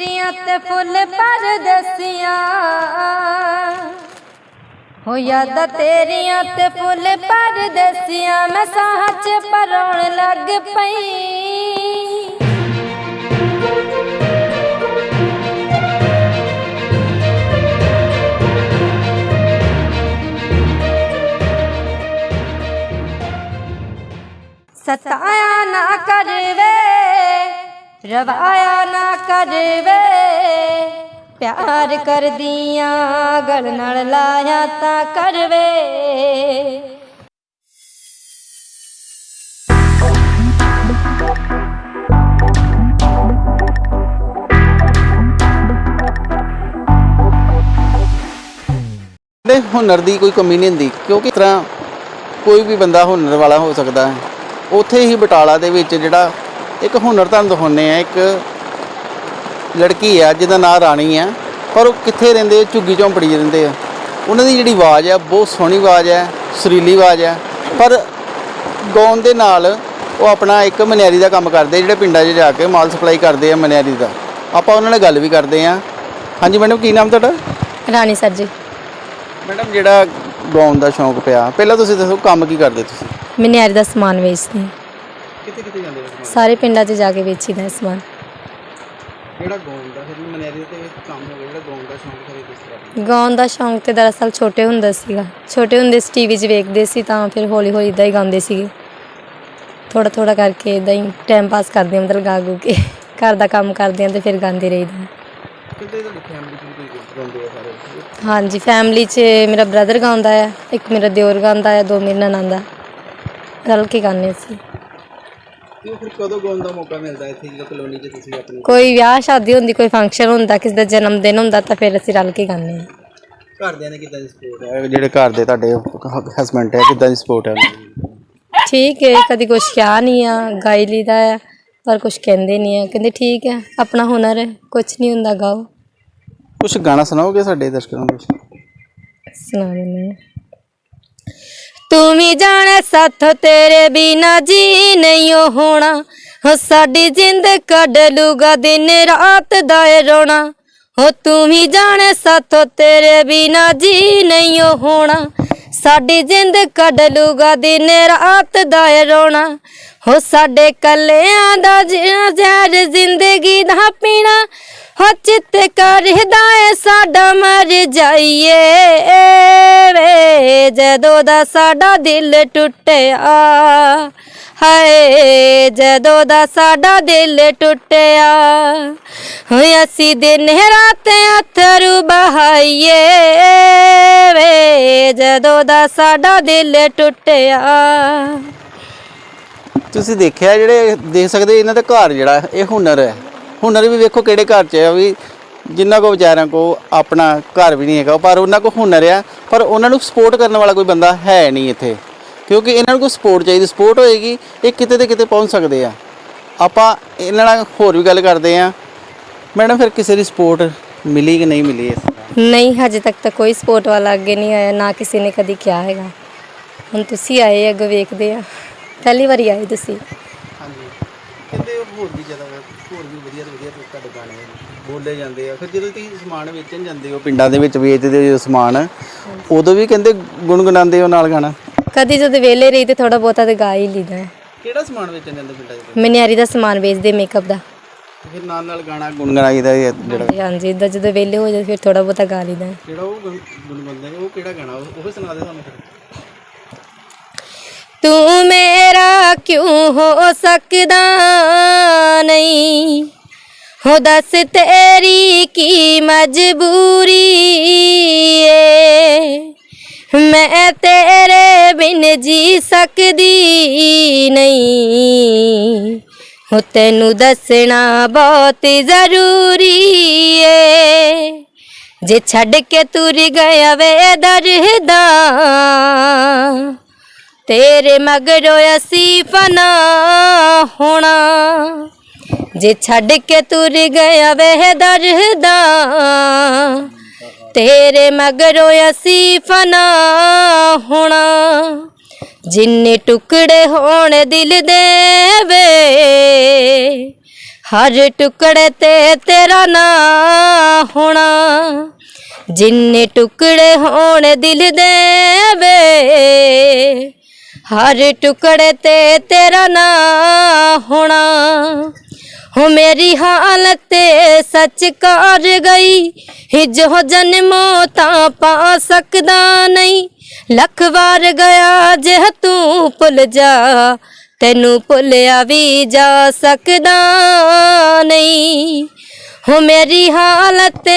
ਤੇਰੀਆਂ ਤੇ ਫੁੱਲ ਪਰਦਸੀਆਂ ਹੋ ਯਾਦਾਂ ਤੇਰੀਆਂ ਤੇ ਫੁੱਲ ਪਰਦਸੀਆਂ ਮੈਂ ਸਾਹ ਚ ਪਰੋਣ ਲੱਗ ਪਈ। ਸਤਾਇਆ ਨਾ ਕਰਵੇ। ਰਵਾਇਆ ਨਾ ਕਰਵੇ। ਪਿਆਰ ਕਰਦੀਆਂ, ਗਲ ਨਾਲ ਲਾਇਆ ਤਾਂ ਕਰਵੇ। ਦੇ ਹੁਨਰ ਦੀ ਕੋਈ ਕਮੀ ਨਹੀਂ ਹੁੰਦੀ, ਕਿਉਂਕਿ ਇਸ ਤਰ੍ਹਾਂ ਕੋਈ ਵੀ ਬੰਦਾ ਹੁਨਰ ਵਾਲਾ ਹੋ ਸਕਦਾ ਹੈ। ਉੱਥੇ ਹੀ ਬਟਾਲਾ ਦੇ ਵਿੱਚ ਜਿਹੜਾ ਇੱਕ ਹੁਨਰ ਤੁਹਾਨੂੰ ਦਿਖਾਉਂਦੇ ਆ ਇੱਕ ਲੜਕੀ ਆ ਜਿਹਦਾ ਨਾਂ ਰਾਣੀ ਆ ਪਰ ਉਹ ਕਿੱਥੇ ਰਹਿੰਦੇ ਝੁੱਗੀ ਝੌਂਪੜੀ ਰਹਿੰਦੇ ਆ। ਉਹਨਾਂ ਦੀ ਜਿਹੜੀ ਆਵਾਜ਼ ਆ ਬਹੁਤ ਸੋਹਣੀ ਆਵਾਜ਼ ਆ ਸੁਰੀਲੀ ਆਵਾਜ਼ ਆ ਪਰ ਗਾਉਣ ਦੇ ਨਾਲ ਉਹ ਆਪਣਾ ਇੱਕ ਮਨਿਆਰੀ ਦਾ ਕੰਮ ਕਰਦੇ ਜਿਹੜੇ ਪਿੰਡਾਂ 'ਚ ਜਾ ਕੇ ਮਾਲ ਸਪਲਾਈ ਕਰਦੇ ਆ ਮਨਿਆਰੀ ਦਾ। ਆਪਾਂ ਉਹਨਾਂ ਨਾਲ ਗੱਲ ਵੀ ਕਰਦੇ ਆ। ਹਾਂਜੀ ਮੈਡਮ ਕੀ ਨਾਮ ਤੁਹਾਡਾ? ਰਾਣੀ ਸਰ ਜੀ। ਮੈਡਮ ਜਿਹੜਾ ਗਾਉਣ ਦਾ ਸ਼ੌਂਕ ਪਿਆ ਪਹਿਲਾਂ ਤੁਸੀਂ ਦੱਸੋ ਕੰਮ ਕੀ ਕਰਦੇ ਤੁਸੀਂ? ਮਨਿਆਰੀ ਦਾ ਸਮਾਨ ਵੇਚਦੀ ਹਾਂ। ਕਿੱਥੇ ਕਿੱਥੇ ਜਾਂਦੇ ਹੋ ਸਾਰੇ ਪਿੰਡਾਂ 'ਚ ਜਾ ਕੇ ਵੇਚੀਦਾ ਹੈ ਸਮਾਨ। ਜਿਹੜਾ ਗਾਉਣ ਦਾ ਫਿਰ ਮਨਿਆਰੀ ਤੇ ਕੰਮ ਹੋ ਗਿਆ ਜਿਹੜਾ ਗਾਉਣ ਦਾ ਸ਼ੌਂਕ ਕਰੇ ਕਿਸ ਤਰ੍ਹਾਂ ਗਾਉਣ ਦਾ ਸ਼ੌਂਕ ਤੇ ਦਰਅਸਲ ਛੋਟੇ ਹੁੰਦੇ ਸੀਗਾ। ਛੋਟੇ ਹੁੰਦੇ ਸੀ ਟੀਵੀ 'ਚ ਵੇਖਦੇ ਸੀ ਤਾਂ ਫਿਰ ਹੌਲੀ ਹੌਲੀ ਇਦਾਂ ਹੀ ਗਾਉਂਦੇ ਸੀਗੇ। ਥੋੜਾ ਥੋੜਾ ਕਰਕੇ ਇਦਾਂ ਹੀ ਟਾਈਮ ਪਾਸ ਕਰਦੇ ਹਾਂ ਮਤਲਬ ਗਾ gu ਕੇ। ਘਰ ਦਾ ਕੰਮ ਕਰਦੇ ਹਾਂ ਤੇ ਫਿਰ ਗਾਉਂਦੇ ਰਹੀਦਾ। ਕਿੱਥੇ ਤੁਹਾਡੀ ਫੈਮਿਲੀ ਚ ਵੀ ਕੋਈ ਗਾਉਂਦੇ ਆ ਸਾਰੇ? ਹਾਂਜੀ ਫੈਮਿਲੀ 'ਚ ਮੇਰਾ ਬ੍ਰਦਰ ਗਾਉਂਦਾ ਹੈ ਇੱਕ ਮੇਰਾ ਦਿਓਰ ਗਾਉਂਦਾ ਹੈ ਦੋ ਮੇਰੇ ਨਨਾਣ ਰਲ ਕੇ ਗਾਉਂਦੇ ਸੀ ਤੇ ਫਿਰ ਕਦੋਂ ਗਾਉਣ ਦਾ ਮੌਕਾ ਮਿਲਦਾ ਇੱਥੇ ਜਿਹੜਾ ਕਲੋਨੀ 'ਚ ਤੁਸੀਂ ਆਪਣੀ ਕੋਈ ਵਿਆਹ ਸ਼ਾਦੀ ਹੁੰਦੀ ਕੋਈ ਫੰਕਸ਼ਨ ਹੁੰਦਾ ਕਿਸੇ ਦਾ ਜਨਮ ਦਿਨ ਹੁੰਦਾ ਤਾਂ ਫਿਰ ਅਸੀਂ ਰਲ ਕੇ ਗਾਉਂਦੇ ਹਾਂ। ਘਰਦਿਆਂ ਨੇ ਕਿੱਦਾਂ ਦੀ ਸਪੋਰਟ ਹੈ ਜਿਹੜੇ ਘਰ ਦੇ ਤੁਹਾਡੇ ਹਸਬੰਡ ਹੈ ਕਿੱਦਾਂ ਦੀ ਸਪੋਰਟ ਹੈ ਉਹਨਾਂ ਦੀ? ਠੀਕ ਹੈ ਕਦੀ ਕੁਛ ਕਿਹਾ ਨਹੀਂ ਆ ਗਾਈ ਲਈਦਾ ਹੈ ਪਰ ਕੁਛ ਕਹਿੰਦੇ ਨਹੀਂ ਆ। ਕਹਿੰਦੇ ਠੀਕ ਹੈ ਆਪਣਾ ਹੁਨਰ ਹੈ ਕੁਛ ਨਹੀਂ ਹੁੰਦਾ ਗਾਓ। ਕੁਛ ਗਾਣਾ ਸੁਣਾਓਗੇ ਸਾਡੇ ਦਰਸ਼ਕਾਂ ਨੂੰ? ਕੁਛ ਸੁਣਾ ਦਿੰਦੇ ਹਾਂ। ਤੂੰ ਵੀ ਜਾਣੇ ਸਾਥੋਂ ਤੇਰੇ ਬਿਨਾ ਜੀ ਨਹੀਂ ਓ ਹੋਣਾ। ਹੋ ਸਾਡੀ ਜਿੰਦ ਕੱਢ ਲੂਗਾ ਦਿਨ ਰਾਤ ਦਾ ਏ ਰੋਣਾ। ਹੋ ਤੂੰ ਵੀ ਜਾਣੇ ਸਾਥੋਂ ਤੇਰੇ ਬਿਨਾ ਜੀ ਨਹੀਂ ਓ ਹੋਣਾ। ਸਾਡੀ ਜਿੰਦ ਕੱਢ ਲੂਗਾ ਦਿਨ ਰਾਤ ਦਾ ਏ ਰੋਣਾ। ਹੋ ਸਾਡੇ ਕੱਲਿਆਂ ਦਾ ਜਿਉਣਾ ਜ਼ਹਿਰ ਜ਼ਿੰਦਗੀ ਦਾ ਪੀਣਾ। ਹੋ ਚਿੱਤ ਕਰਦਾ ਏ ਸਾਡਾ ਮਰ ਜਾਈਏ। ਵੇ, ਜਦੋਂ ਦਾ ਸਾਡਾ ਦਿਲ ਟੁੱਟਿਆ, ਹਾਏ, ਜਦੋਂ ਦਾ ਸਾਡਾ ਦਿਲ ਟੁੱਟਿਆ, ਹੋਏ ਅਸੀਂ ਦਿਨ ਰਾਤ ਅਥਰੂ ਬਹਾਈਏ। ਵੇ, ਜਦੋਂ ਦਾ ਸਾਡਾ ਦਿਲ ਟੁੱਟਿਆ। ਤੁਸੀਂ ਦੇਖਿਆ ਜਿਹੜੇ ਦੇਖ ਸਕਦੇ ਇਹਨਾਂ ਦਾ ਘਰ ਜਿਹੜਾ, ਇਹ ਹੁਨਰ ਹੈ। ਹੁਨਰ ਵੀ ਵੇਖੋ ਕਿਹੜੇ ਘਰ 'ਚ ਹੈ, ਵੀ ਜਿਨ੍ਹਾਂ ਕੋ ਵਿਚਾਰਿਆਂ ਕੋ ਆਪਣਾ ਘਰ ਵੀ ਨਹੀਂ ਹੈਗਾ, ਪਰ ਉਹਨਾਂ ਕੋ ਹੁਨਰ ਆ, ਪਰ ਉਹਨਾਂ ਨੂੰ ਸਪੋਰਟ ਕਰਨ ਵਾਲਾ ਕੋਈ ਬੰਦਾ ਹੈ ਨਹੀਂ ਇੱਥੇ। ਕਿਉਂਕਿ ਇਹਨਾਂ ਨੂੰ ਕੋਈ ਸਪੋਰਟ ਚਾਹੀਦੀ ਸਪੋਰਟ ਹੋਏਗੀ, ਇਹ ਕਿਤੇ ਤੇ ਕਿਤੇ ਪਹੁੰਚ ਸਕਦੇ ਆ। ਆਪਾਂ ਇਹਨਾਂ ਨਾਲ ਹੋਰ ਵੀ ਗੱਲ ਕਰਦੇ ਆ। ਮੈਡਮ, ਫਿਰ ਕਿਸੇ ਦੀ ਸਪੋਰਟ ਮਿਲੀ ਕਿ ਨਹੀਂ ਮਿਲੀ ਇਸ ਨਹੀਂ, ਹਜੇ ਤੱਕ ਤਾਂ ਕੋਈ ਸਪੋਰਟ ਵਾਲਾ ਅੱਗੇ ਨਹੀਂ ਆਇਆ, ਨਾ ਕਿਸੇ ਨੇ ਕਦੀ ਕਿਹਾ ਹੈਗਾ। ਹੁਣ ਤੁਸੀਂ ਆਏ, ਅੱਗੇ ਵੇਖਦੇ ਆ। ਪਹਿਲੀ ਵਾਰੀ ਆਏ ਤੁਸੀਂ। ਹਾਂਜੀ। ਕਹਿੰਦੇ ਹੋਰ ਵੀ ਜ਼ਿਆਦਾ ਹੋਰ ਵੀ ਵਧੀਆ ਤੋਂ ਵਧੀਆ ਤੁਹਾਡੇ ਗਾਣੇ ਬੋਲੇ ਜਾਂਦੇ ਆ। ਫਿਰ ਜਦੋਂ ਤੁਸੀਂ ਸਮਾਨ ਵੇਚਣ ਜਾਂਦੇ ਹੋ ਪਿੰਡਾਂ ਦੇ ਵਿੱਚ ਵੇਚਦੇ ਹੋ ਜਦੋਂ ਸਮਾਨ ਉਦੋਂ ਵੀ ਕਹਿੰਦੇ ਗੁੰਗਣਾਉਂਦੇ ਹੋ ਨਾਲ ਗਾਣਾ? ਕਦੀ ਜਦੋਂ ਵਿਹਲੇ ਰਹੀ ਤੇ ਥੋੜਾ ਬਹੁਤਾ ਤੇ ਗਾ ਹੀ ਲਈਦਾ ਹੈ। ਕਿਹੜਾ ਸਮਾਨ ਵੇਚਣ ਜਾਂਦੇ ਪਿੰਡਾਂ 'ਚ ਮਨਿਆਰੀ ਦਾ ਸਮਾਨ ਵੇਚਦੇ ਮੇਕਅਪ ਦਾ। ਫਿਰ ਨਾਲ ਨਾਲ ਗਾਣਾ ਗੁੰਗਣਾਈਦਾ ਜਿਹੜਾ। ਹਾਂਜੀ ਹਾਂਜੀ। ਇਦਾਂ ਜਦੋਂ ਵਿਹਲੇ ਹੋ ਜਾਂਦੇ ਫਿਰ ਥੋੜਾ ਬਹੁਤਾ ਗਾ ਲਈਦਾ ਹੈ। ਜਿਹੜਾ ਉਹ ਗੁੰਗਣਾਉਂਦੇ ਉਹ ਕਿਹੜਾ ਗਾਣਾ? ਉਹ ਸੁਣਾ ਦੇ ਸਾਨੂੰ ਫਿਰ। ਤੂੰ ਮੇਰਾ ਕਿਉਂ ਹੋ ਸਕਦਾ ਨਹੀਂ ਹੋ ਦੱਸ ਤੇਰੀ ਕੀ ਮਜਬੂਰੀ ਏ ਮੈਂ ਤੇਰੇ ਬਿਨ ਜੀ ਸਕਦੀ ਨਹੀਂ ਹੋ ਤੈਨੂੰ ਦੱਸਣਾ ਬਹੁਤ ਜ਼ਰੂਰੀ ਏ ਜੇ ਛੱਡ ਕੇ ਤੁਰ ਗਿਆ ਵੇ ਦਰਦਾ ਤੇਰੇ ਮਗਰੋਂ ਅਸੀਂ ਫਨਾ ਹੋਣਾ। ਜੇ ਛੱਡ ਕੇ ਤੁਰ ਗਿਆ ਵੇ ਦਰਦਾ, ਤੇਰੇ ਮਗਰੋਂ ਅਸੀਂ ਫਨਾ ਹੋਣਾ। ਜਿੰਨੇ ਟੁਕੜੇ ਹੋਣ ਦਿਲ ਦੇ ਵੇ, ਹਰ ਟੁਕੜੇ ਤੇ ਤੇਰਾ ਨਾਂ ਹੋਣਾ। ਜਿੰਨੇ ਟੁਕੜੇ ਹੋਣ ਦਿਲ ਦੇ ਵੇ ਹਰ ਟੁਕੜੇ ਤੇ ਤੇਰਾ ਨਾਂ ਹੋਣਾ। ਹੋ ਮੇਰੀ ਹਾਲਤ ਸੱਚ ਕਰ ਗਈ। ਹਿਜ ਹੋ ਜਨਮੋ ਤਾਂ ਪਾ ਸਕਦਾ ਨਹੀਂ। ਲੱਖ ਵਾਰ ਗਿਆ ਜੇ ਤੂੰ ਭੁੱਲ ਜਾ, ਤੈਨੂੰ ਭੁੱਲਿਆ ਵੀ ਜਾ ਸਕਦਾ ਨਹੀਂ। ਹੋ ਮੇਰੀ ਹਾਲਤ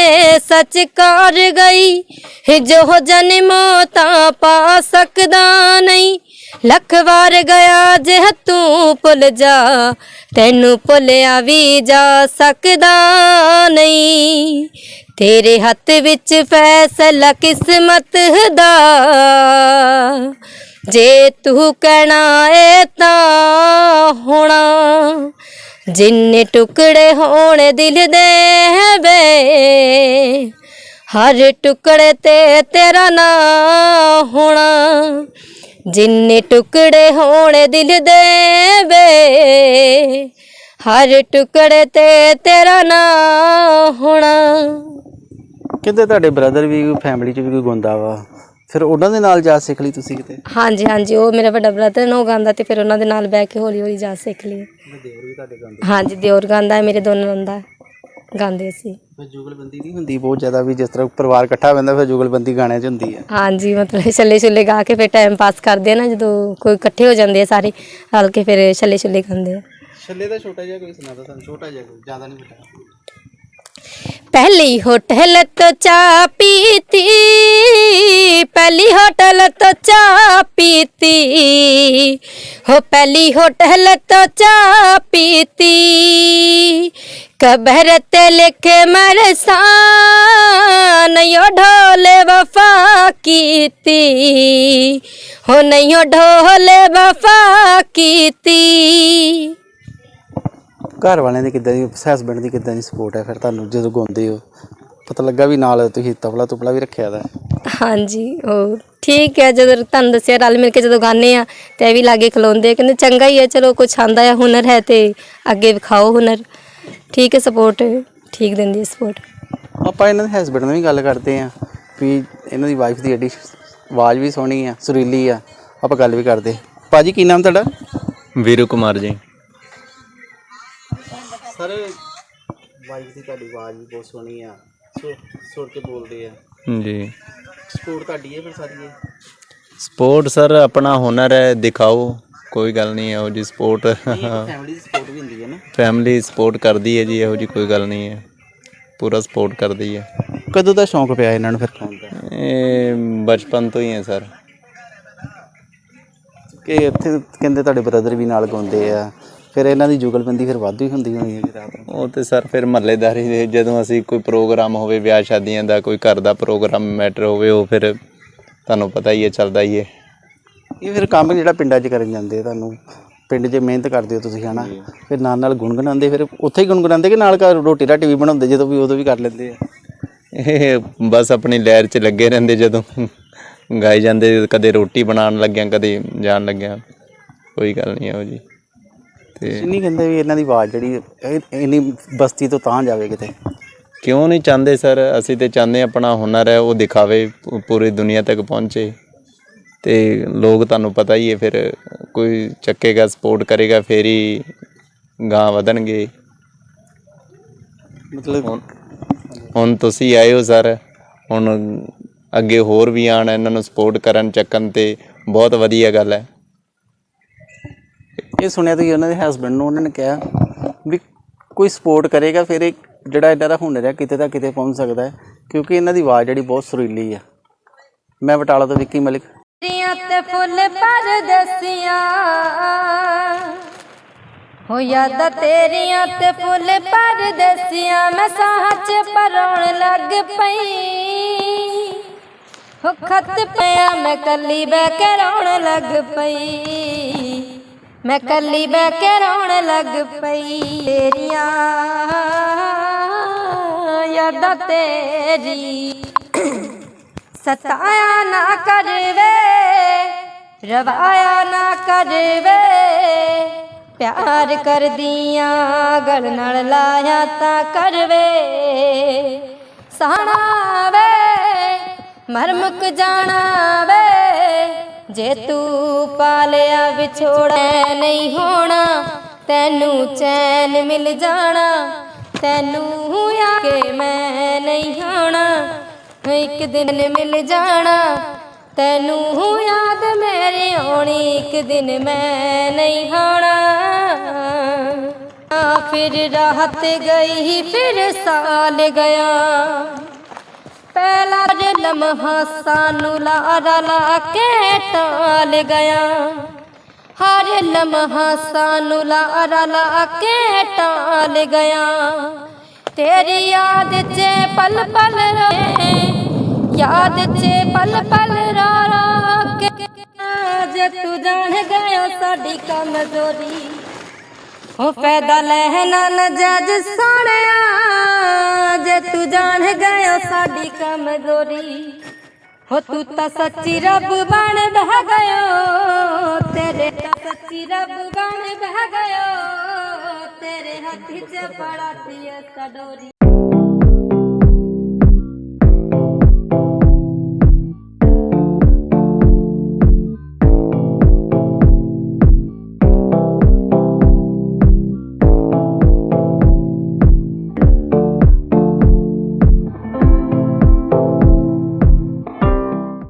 ਸੱਚ ਕਰ ਗਈ। ਹੀ ਜੋ ਜਨਮੋ ਤਾਂ ਪਾ ਸਕਦਾ ਨਹੀਂ। ਲੱਖ ਵਾਰ ਗਿਆ ਜੇ ਤੂੰ ਭੁੱਲ ਜਾ, ਤੈਨੂੰ ਭੁੱਲਿਆ ਵੀ ਜਾ ਸਕਦਾ ਨਹੀਂ। ਤੇਰੇ ਹੱਥ ਵਿੱਚ ਫੈਸਲਾ ਕਿਸਮਤ ਦਾ, ਜੇ ਤੂੰ ਕਹਿਣਾ ਏ ਤਾਂ ਹੋਣਾ। ਜਿੰਨੇ ਟੁਕੜੇ ਹੋਣ ਦਿਲ ਦੇ ਵੇ ਹਰ ਟੁਕੜੇ ਤੇ ਤੇਰਾ ਨਾਂ ਹੋਣਾ। ਜਿੰਨੇ ਟੁਕੜੇ ਹੋਣ ਦਿਲ ਦੇ ਵੇ ਹਰ ਟੁਕੜੇ ਤੇ ਤੇਰਾ ਨਾਂ ਹੋਣਾ। ਕਹਿੰਦੇ ਤੁਹਾਡੇ ਬ੍ਰਦਰ ਵੀ ਫੈਮਿਲੀ 'ਚ ਵੀ ਕੋਈ ਗਾਉਂਦਾ ਵਾ? ਫਿਰ ਉਹਨਾਂ ਦੇ ਨਾਲ ਜਾ ਸਿੱਖ ਲਈ ਤੁਸੀਂ ਕਿਤੇ? ਹਾਂਜੀ ਹਾਂਜੀ ਉਹ ਮੇਰਾ ਵੱਡਾ ਬ੍ਰਦਰ ਨੇ ਉਹ ਗਾਉਂਦਾ ਤੇ ਫਿਰ ਉਹਨਾਂ ਦੇ ਨਾਲ ਬਹਿ ਕੇ ਹੌਲੀ ਹੌਲੀ ਜਾ ਸਿੱਖ ਲਈ। ਦੇਵਰ ਵੀ ਤੁਹਾਡੇ ਗਾਉਂਦੇ। ਹਾਂਜੀ ਦਿਓਰ ਗਾਉਂਦਾ ਹੈ ਮੇਰੇ ਦੋਨੋਂ ਨੰਦਾ ਗਾਉਂਦੇ ਸੀ ਫਿਰ ਜੁਗਲਬੰਦੀ ਨਹੀਂ ਹੁੰਦੀ ਬਹੁਤ ਜ਼ਿਆਦਾ ਵੀ ਜਿਸ ਤਰ੍ਹਾਂ ਪਰਿਵਾਰ ਇਕੱਠਾ ਬੰਦਾ ਫਿਰ ਜੁਗਲਬੰਦੀ ਗਾਣਿਆਂ 'ਚ ਹੁੰਦੀ ਹੈ ਹਾਂਜੀ ਮਤਲਬ ਛੱਲੇ ਛੁੱਲੇ ਗਾ ਕੇ ਫਿਰ ਟਾਈਮ ਪਾਸ ਕਰਦੇ ਆ ਨਾ ਜਦੋਂ ਕੋਈ ਇਕੱਠੇ ਹੋ ਜਾਂਦੇ ਆ ਸਾਰੇ ਰਲ ਕੇ ਫਿਰ ਛੱਲੇ ਛੁੱਲੇ ਗਾਉਂਦੇ ਆ ਛੱਲੇ ਦਾ ਛੋਟਾ ਜਿਹਾ ਕੋਈ ਸੁਣਾਦਾ ਸਾਨੂੰ ਛੋਟਾ ਜਿਹਾ ਕੋਈ ਜ਼ਿਆਦਾ ਨਹੀਂ ਪਤਾ पहली होटल तो चा पीती पहली होटल तो चा पीती हो पहली होटल तो चा पीती कबर ते लिखे मरसान यो ढोले वफा कीती हो नहीं ढोले वफा कीती ਘਰ ਵਾਲਿਆਂ ਦੀ ਕਿੱਦਾਂ ਦੀ ਹਸਬੈਂਡ ਦੀ ਕਿੱਦਾਂ ਦੀ ਸਪੋਰਟ ਹੈ ਫਿਰ ਤੁਹਾਨੂੰ ਜਦੋਂ ਗਾਉਂਦੇ ਹੋ ਪਤਾ ਲੱਗਾ ਵੀ ਨਾਲ ਤੁਸੀਂ ਤਬਲਾ ਤੁਬਲਾ ਵੀ ਰੱਖਿਆ ਦਾ ਹਾਂਜੀ ਉਹ ਠੀਕ ਹੈ ਜਦੋਂ ਤੁਹਾਨੂੰ ਦੱਸਿਆ ਰਲ ਮਿਲ ਕੇ ਜਦੋਂ ਗਾਣੇ ਆ ਤੇ ਇਹ ਵੀ ਲਾਗੇ ਖਲੋਂਦੇ ਆ, ਕਹਿੰਦੇ ਚੰਗਾ ਹੀ ਹੈ ਚਲੋ ਕੁਛ ਆਂਦਾ ਹੈ ਹੁਨਰ ਹੈ ਤੇ ਅੱਗੇ ਵਿਖਾਓ ਹੁਨਰ ਠੀਕ ਹੈ ਸਪੋਰਟ ਠੀਕ ਦਿੰਦੀ ਹੈ ਸਪੋਰਟ ਆਪਾਂ ਇਹਨਾਂ ਦੇ ਹਸਬੈਂਡ ਨਾਲ ਵੀ ਗੱਲ ਕਰਦੇ ਆਂ ਵੀ ਇਹਨਾਂ ਦੀ ਵਾਈਫ ਦੀ ਐਡੀ ਆਵਾਜ਼ ਵੀ ਸੋਹਣੀ ਆ ਸੁਰੀਲੀ ਆ ਆਪਾਂ ਗੱਲ ਵੀ ਕਰਦੇ ਭਾਜੀ ਕੀ ਨਾਮ ਤੁਹਾਡਾ? ਵੀਰੂ ਕੁਮਾਰ ਜੀ। ਸਰ ਵਾਈਫ ਦੀ ਤੁਹਾਡੀ ਆਵਾਜ਼ ਵੀ ਬਹੁਤ ਸੋਹਣੀ ਆ ਸੁਰ ਕੇ ਬੋਲਦੇ ਆ। ਜੀ। ਸਪੋਰਟ ਤੁਹਾਡੀ ਹੈ ਫਿਰ ਸਾਰੀ ਇਹ? ਸਪੋਰਟ ਸਰ ਆਪਣਾ ਹੁਨਰ ਹੈ ਦਿਖਾਓ। ਕੋਈ ਗੱਲ ਨਹੀਂ ਇਹੋ ਜੀ ਸਪੋਰਟ ਫੈਮਿਲੀ ਦੀ ਸਪੋਰਟ ਵੀ ਹੁੰਦੀ ਹੈ ਨਾ। ਫੈਮਿਲੀ ਸਪੋਰਟ ਕਰਦੀ ਹੈ ਜੀ ਇਹੋ ਜੀ ਕੋਈ ਗੱਲ ਨਹੀਂ ਹੈ। ਪੂਰਾ ਸਪੋਰਟ ਕਰਦੀ ਹੈ। ਕਦੋਂ ਦਾ ਸ਼ੌਂਕ ਪਿਆ ਇਹਨਾਂ ਨੂੰ ਫਿਰ? ਗਾਉਣ ਦਾ? ਇਹ ਬਚਪਨ ਤੋਂ ਹੀ ਹੈ ਸਰ। ਕਿ ਇੱਥੇ ਕਹਿੰਦੇ ਤੁਹਾਡੇ ਬ੍ਰਦਰ ਵੀ ਨਾਲ ਗਾਉਂਦੇ ਆ। ਫਿਰ ਇਹਨਾਂ ਦੀ ਜੁਗਲਬੰਦੀ ਫਿਰ ਵਾਧੂ ਹੀ ਹੁੰਦੀ ਹੋਣੀ ਹੈ ਜੀ ਰਾਤ ਨੂੰ। ਉਹ ਤੇ ਸਰ ਫਿਰ ਮਹੱਲੇਦਾਰੀ ਦੇ ਜਦੋਂ ਅਸੀਂ ਕੋਈ ਪ੍ਰੋਗਰਾਮ ਹੋਵੇ ਵਿਆਹ ਸ਼ਾਦੀਆਂ ਦਾ ਕੋਈ ਘਰ ਦਾ ਪ੍ਰੋਗਰਾਮ ਮੈਟਰ ਹੋਵੇ ਉਹ ਫਿਰ ਤੁਹਾਨੂੰ ਪਤਾ ਹੀ ਹੈ ਚੱਲਦਾ ਹੀ ਹੈ। ਇਹ ਫਿਰ ਕੰਮ ਜਿਹੜਾ ਪਿੰਡਾਂ 'ਚ ਕਰਨ ਜਾਂਦੇ ਆ ਤੁਹਾਨੂੰ ਪਿੰਡ 'ਚ ਮਿਹਨਤ ਕਰਦੇ ਹੋ ਤੁਸੀਂ ਹਨਾ? ਫਿਰ ਨਾਲ ਨਾਲ ਗੁੰਗਣਾਉਂਦੇ ਫਿਰ ਉੱਥੇ ਹੀ ਗੁੰਗਣਾਉਂਦੇ ਕਿ ਨਾਲ ਘਰ ਰੋਟੀ ਰਾਟੀ ਵੀ ਬਣਾਉਂਦੇ ਜਦੋਂ ਵੀ ਉਦੋਂ ਵੀ ਕਰ ਲੈਂਦੇ ਆ? ਇਹ ਬਸ ਆਪਣੀ ਲਹਿਰ 'ਚ ਲੱਗੇ ਰਹਿੰਦੇ ਜਦੋਂ ਗਾਈ ਜਾਂਦੇ ਕਦੇ ਰੋਟੀ ਬਣਾਉਣ ਲੱਗਿਆ ਕਦੇ ਜਾਣ ਲੱਗਿਆ। ਕੋਈ ਗੱਲ ਨਹੀਂ ਇਹੋ ਜੀ ਤੇ ਨਹੀਂ ਕਹਿੰਦੇ ਵੀ ਇਹਨਾਂ ਦੀ ਆਵਾਜ਼ ਜਿਹੜੀ ਇੰਨੀ ਬਸਤੀ ਤੋਂ ਤਾਂ ਜਾਵੇ ਕਿਤੇ? ਕਿਉਂ ਨਹੀਂ ਚਾਹੁੰਦੇ ਸਰ? ਅਸੀਂ ਤੇ ਚਾਹੁੰਦੇ ਆਪਣਾ ਹੁਨਰ ਹੈ ਉਹ ਦਿਖਾਵੇ ਪੂਰੀ ਦੁਨੀਆ ਤੱਕ ਪਹੁੰਚੇ। ਤੇ ਲੋਕ ਤੁਹਾਨੂੰ ਪਤਾ ਹੀ ਹੈ ਫਿਰ ਕੋਈ ਚੱਕੇਗਾ ਸਪੋਰਟ ਕਰੇਗਾ ਫੇਰ ਹੀ ਗਾਂ ਵਧਣਗੇ। ਮਤਲਬ ਹੁਣ ਤੁਸੀਂ ਆਏ ਹੋ ਸਰ ਹੁਣ ਅੱਗੇ ਹੋਰ ਵੀ ਆਣ ਇਹਨਾਂ ਨੂੰ ਸਪੋਰਟ ਕਰਨ ਚੱਕਣ ਤੇ ਬਹੁਤ ਵਧੀਆ ਗੱਲ ਹੈ। ਇਹ ਸੁਣਿਆ ਤੁਸੀਂ ਉਹਨਾਂ ਦੇ ਹਸਬੰਡ ਨੂੰ ਉਹਨਾਂ ਨੇ ਕਿਹਾ ਵੀ ਕੋਈ ਸਪੋਰਟ ਕਰੇਗਾ ਫਿਰ ਇਹ ਜਿਹੜਾ ਇਹਨਾਂ ਦਾ ਹੁਨਰ ਹੈ ਕਿਤੇ ਤਾਂ ਕਿਤੇ ਪਹੁੰਚ ਸਕਦਾ ਹੈ ਕਿਉਂਕਿ ਇਹਨਾਂ ਦੀ ਆਵਾਜ਼ ਜਿਹੜੀ ਬਹੁਤ ਸੁਰੀਲੀ ਆ ਮੈਂ ਬਟਾਲਾ ਤੋਂ ਵਿੱਕੀ ਮਲਿਕ। ਤੇਰੀਆਂ ਤੇ ਫੁੱਲ ਪਰਦਸੀਆਂ ਹੋ ਯਾਦਾਂ ਤੇਰੀਆਂ ਤੇ ਫੁੱਲ ਪਰਦਸੀਆਂ ਮੈਂ ਸਾਹ ਚ ਪਰਉਣ ਲੱਗ ਪਈ। ਹੋ ਖਤ ਪਿਆ, ਮੈਂ ਕੱਲੀ ਬਹਿ ਕੇ ਰੋਣ ਲੱਗ ਪਈ। ਮੈਂ ਕੱਲੀ ਬਹਿ ਕੇ ਰੋਣ ਲੱਗ ਪਈ। ਤੇਰੀਆਂ ਯਾਦਾਂ ਤੇਰੀ ਸਤਾਇਆ ਨਾ ਕਰਵੇ, ਰਵਾਇਆ ਨਾ ਕਰਵੇ। ਪਿਆਰ ਕਰਦੀਆਂ, ਗਲ ਨਾਲ ਲਾਇਆ ਤਾਂ ਕਰਵੇ। ਸਾਣਾ ਵੇ ਮਰਮਕ ਜਾਣਾ ਵੇ ਜੇ ਤੂੰ ਪਾਲਿਆ ਵਿਛੋੜਾ ਨਹੀਂ ਹੋਣਾ, ਤੈਨੂੰ ਚੈਨ ਮਿਲ ਜਾਣਾ, ਤੈਨੂੰ ਆ ਕੇ ਮੈਂ ਨਹੀਂ ਹੋਣਾ ਇੱਕ ਦਿਨ ਮਿਲ ਜਾਣਾ। ਤੈਨੂੰ ਯਾਦ ਮੇਰੀ ਆਉਣੀ, ਇੱਕ ਦਿਨ ਮੈਂ ਨਹੀਂ ਹੋਣਾ ਫਿਰ ਰਾਹਤ ਗਈ, ਫਿਰ ਸਾਲ ਗਿਆ। ਪਹਿਲਾ ਜੇ ਲਮਹਾ ਸਾਨੂੰ ਲਾਰਾ ਲਾ ਕੇ ਟਾਲ ਗਿਆ। ਹਰ ਲਮਹਾ ਸਾਨੂੰ ਲਾਰਾ ਲਾ ਕੇ ਟਾਲ ਗਿਆ। ਤੇਰੀ ਯਾਦ 'ਚ ਪਲ ਪਲ ਰੋਏ। ਯਾਦ 'ਚ ਪਲ ਪਲ ਰੋ ਕੇ ਜੇ ਤੂੰ ਜਾਣ ਗਿਆ ਸਾਡੀ ਕਮਜ਼ੋਰੀ ਹੋ ਫਾਇਦਾ ਲੈਣਾ ਨਜਾਜ ਸੋਹਣਿਆ ਜੇ ਤੂੰ ਜਾਣ ਗਿਆ ਸਾਡੀ ਕਮਜ਼ੋਰੀ ਹੋ ਤੂੰ ਤਾਂ ਸੱਚੀ ਰੱਬ ਬਣ ਬਹਿ ਗਇਓ, ਤੇਰੇ ਤਾਂ ਸੱਚੀ ਰੱਬ ਬਣ ਬਹਿ ਗਇਓ, ਤੇਰੇ ਹੱਥ 'ਚ ਬੜਾ ਪਿਆ ਸਡੋਰੀ